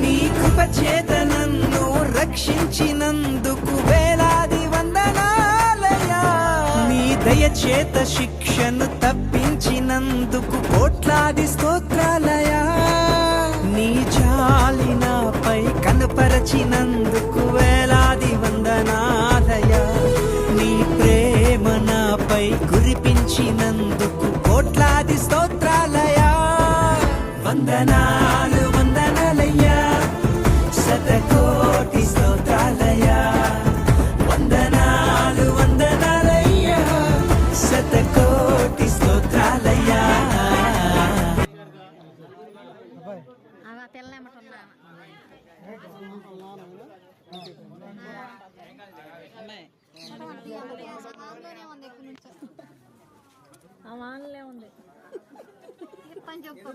నీ కృప చేత నన్ను రక్షించినందుకు వేలాది వందనాలయా నీ దయచేత శిక్షను తప్పించినందుకు కోట్లాది స్తోత్రాలయా నీ జాలి నాపై కనపరచినందుకు వేలాది వందనాలయా నీ ప్రేమ నాపై కురిపించినందుకు కోట్లాది స్తోత్రాలయా వందనాలు. అవ పిల్లమ్మటున్నా అమాన్లే ఉంది? పని చెప్పు.